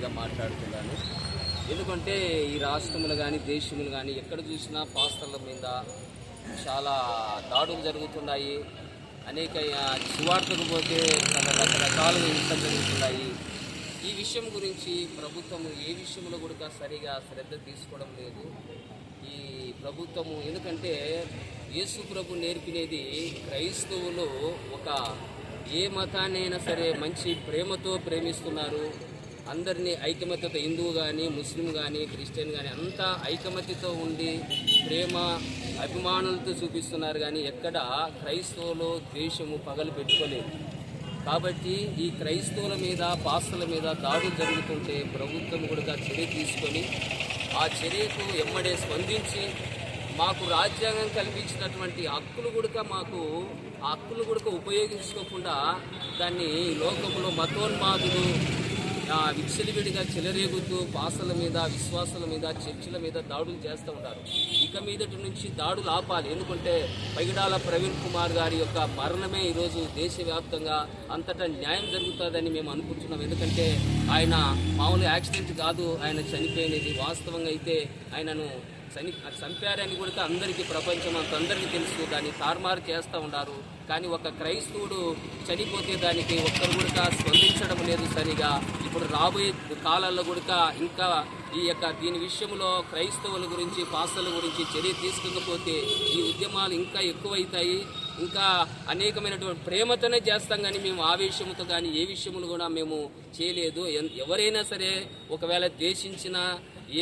కొద్దిగా మాట్లాడుతున్నాను. ఎందుకంటే ఈ రాష్ట్రములు కానీ దేశములు కానీ ఎక్కడ చూసినా పాస్టర్ల మీద చాలా దాడులు జరుగుతున్నాయి. అనేక ఆ, సువార్తకు పోతే చాలా రకరకాలుగా హింసలు జరుగుతున్నాయి. ఈ విషయం గురించి ప్రభుత్వము ఏ విషయంలో కూడా సరిగా శ్రద్ధ తీసుకోవడం లేదు. ఈ ప్రభుత్వము ఎందుకంటే యేసు ప్రభు నేర్పినది క్రైస్తవులు ఒక ఏ మతాన్నైనా సరే మంచి ప్రేమతో ప్రేమిస్తున్నారు. అందరినీ ఐకమత్యత హిందువు కానీ ముస్లిం కానీ క్రిస్టియన్ కానీ అంతా ఐకమత్యతో ఉండి ప్రేమ అభిమానులతో చూపిస్తున్నారు కానీ ఎక్కడ క్రైస్తవులు ద్వేషము పగలు పెట్టుకోలేదు. కాబట్టి ఈ క్రైస్తవుల మీద పాస్తుల మీద దాడులు జరుగుతుంటే ప్రభుత్వం కూడా చర్య తీసుకొని ఆ చర్యకు ఎమ్మడే స్పందించి మాకు రాజ్యాంగం కల్పించినటువంటి హక్కులు కూడా మాకు ఆ హక్కులు కూడా ఉపయోగించుకోకుండా దాన్ని లోకంలో మతోన్మాదులు విచ్చలివిడిగా చెలరేగుతూ పాసల మీద విశ్వాసాల మీద చర్చిల మీద దాడులు చేస్తూ ఉంటారు ఇక మీదటి నుంచి దాడులు ఆపాలి. ఎందుకంటే పైగడాల ప్రవీణ్ కుమార్ గారి యొక్క మరణమే ఈరోజు దేశవ్యాప్తంగా అంతటా న్యాయం జరుగుతుందని మేము అనుకుంటున్నాం. ఎందుకంటే ఆయన మామూలు యాక్సిడెంట్ కాదు ఆయన చనిపోయినది. వాస్తవంగా అయితే ఆయనను చని చంపారని కూడా అందరికీ ప్రపంచం అంత అందరికీ తెలుసు. దాన్ని తారుమారు చేస్తూ ఉన్నారు. కానీ ఒక క్రైస్తవుడు చనిపోతే దానికి ఒక్కరు కూడా స్పందించడం లేదు సరిగా. ఇప్పుడు రాబోయే కాలాల్లో కూడా ఇంకా ఈ యొక్క దీని విషయంలో క్రైస్తవుల గురించి పాస్తల గురించి చర్య తీసుకోకపోతే ఈ ఉద్యమాలు ఇంకా ఎక్కువైతాయి. ఇంకా అనేకమైనటువంటి ప్రేమతోనే చేస్తాం కానీ మేము ఆవేశంతో కానీ ఏ విషయములు కూడా మేము చేయలేదు. ఎవరైనా సరే ఒకవేళ ద్వేషించినా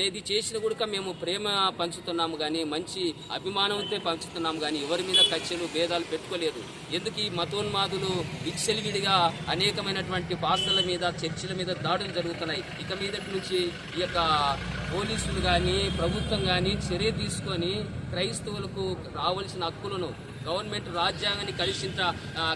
ఏది చేసినా కూడా మేము ప్రేమ పంచుతున్నాము కానీ మంచి అభిమానంతో పంచుతున్నాము కానీ ఎవరి మీద కచ్చలు భేదాలు పెట్టుకోలేదు. ఎందుకు ఈ మతోన్మాదులు విచ్చలివిడిగా అనేకమైనటువంటి పాస్టర్ల మీద చర్చిల మీద దాడులు జరుగుతున్నాయి. ఇక మీదటి నుంచి ఈ యొక్క పోలీసులు కానీ ప్రభుత్వం కానీ చర్య తీసుకొని క్రైస్తవులకు రావాల్సిన హక్కులను గవర్నమెంట్ రాజ్యాంగాన్ని కలిసిన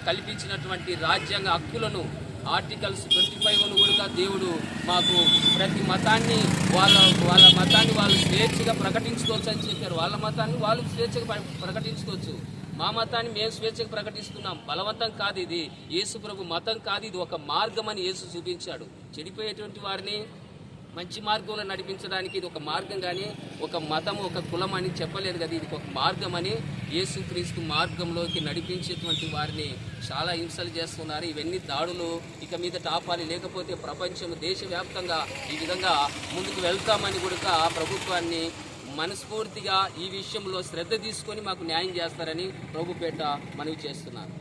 కల్పించినటువంటి రాజ్యాంగ హక్కులను ఆర్టికల్స్ ట్వంటీ ఫైవ్ కూడా దేవుడు మాకు ప్రతి మతాన్ని వాళ్ళ వాళ్ళ మతాన్ని వాళ్ళు స్వేచ్ఛగా ప్రకటించుకోవచ్చు అని చెప్పారు. వాళ్ళ మతాన్ని వాళ్ళు స్వేచ్ఛగా ప్రకటించుకోవచ్చు. మా మతాన్ని మేము స్వేచ్ఛగా ప్రకటిస్తున్నాం. బలవంతం కాదు ఇది. యేసు ప్రభు మతం కాదు. ఇది ఒక మార్గం అని యేసు చూపించాడు. చెడిపోయేటువంటి వారిని మంచి మార్గంలో నడిపించడానికి ఇది ఒక మార్గం కానీ ఒక మతం ఒక కులం అని చెప్పలేదు కదా. ఇది ఒక మార్గం అని యేసుక్రీస్తు మార్గంలోకి నడిపించేటువంటి వారిని చాలా హింసలు చేస్తున్నారు. ఇవన్నీ దాడులు ఇక మీద టాపాలి లేకపోతే ప్రపంచం దేశవ్యాప్తంగా ఈ విధంగా ముందుకు వెళ్తామని కూడా ప్రభుత్వాన్ని మనస్ఫూర్తిగా ఈ విషయంలో శ్రద్ధ తీసుకొని మాకు న్యాయం చేస్తారని ప్రభుపేట మనవి చేస్తున్నారు.